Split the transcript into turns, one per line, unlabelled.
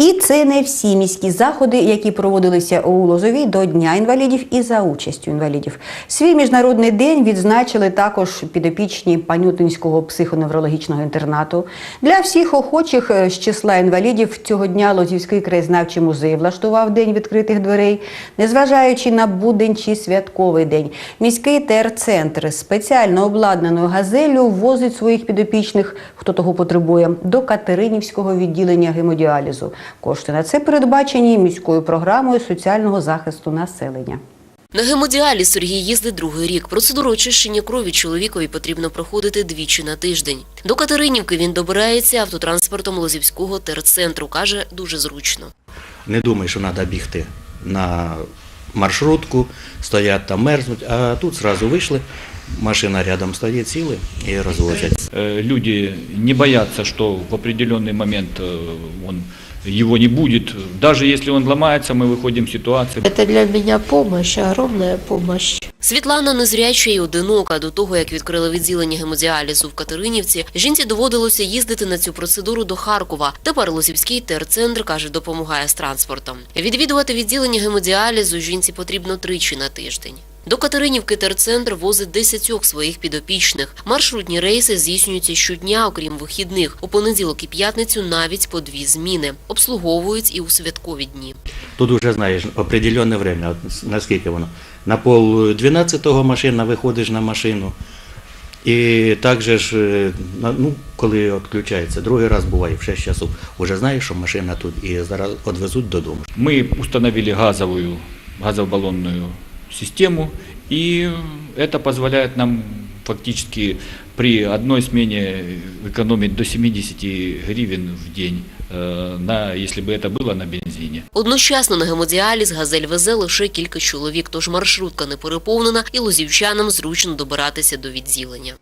І це не всі міські заходи, які проводилися у Лозові до Дня інвалідів і за участю інвалідів. Свій міжнародний день відзначили також підопічні Панютинського психоневрологічного інтернату. Для всіх охочих е, з числа інвалідів цього дня Лозівський краєзнавчий музей влаштував день відкритих дверей, незважаючи на будень чи святковий день. Міський ТР-центр спеціально обладнаною газелю возить своїх підопічних, хто того потребує, до Катеринівського відділення гемодіалізу. Кошти на це передбачені міською програмою соціального захисту населення.
На гемодіаліз Сергій їздить другий рік. Процедуру очищення крові чоловікові потрібно проходити двічі на тиждень. До Катеринівки він добирається автотранспортом Лозівського терцентру. Каже, дуже зручно.
Не думай, що треба бігти на маршрутку, стоять там мерзнуть, а тут зразу вийшли, машина рядом стоїть, сіли і розвозять.
Э, люди не боятся, что в определенный момент э, он, его не будет. Даже если он ломается, мы выходим из ситуации.
Это для меня помощь, огромная помощь.
Світлана незряча і одинока. До того, як відкрили відділення гемодіалізу в Катеринівці, жінці доводилося їздити на цю процедуру до Харкова. Тепер Лозівський терцентр, каже, допомагає з транспортом. Відвідувати відділення гемодіалізу жінці потрібно тричі на тиждень. До Катеринівки терцентр возить десятьох своїх підопічних. Маршрутні рейси здійснюються щодня, окрім вихідних. У понеділок і п'ятницю навіть по дві зміни. Обслуговують і у святкові дні.
Тут вже знаєш определенне время, наскільки воно. На пол 12-го машина виходиш на машину. І також ж, е, на- ну, коли відключається, другий раз буває в 6 часов, вже знаєш, що машина тут і зараз відвезуть додому.
Мы установили газовую, газобаллонную систему, и это позволяет нам фактически при одной смене экономить до 70 гривен в день, э, на, если бы это было на бензине.
Одночасно на гемодіаліз газель везе лише кілька чоловік, тож маршрутка не переповнена і лозівчанам зручно добиратися до відділення.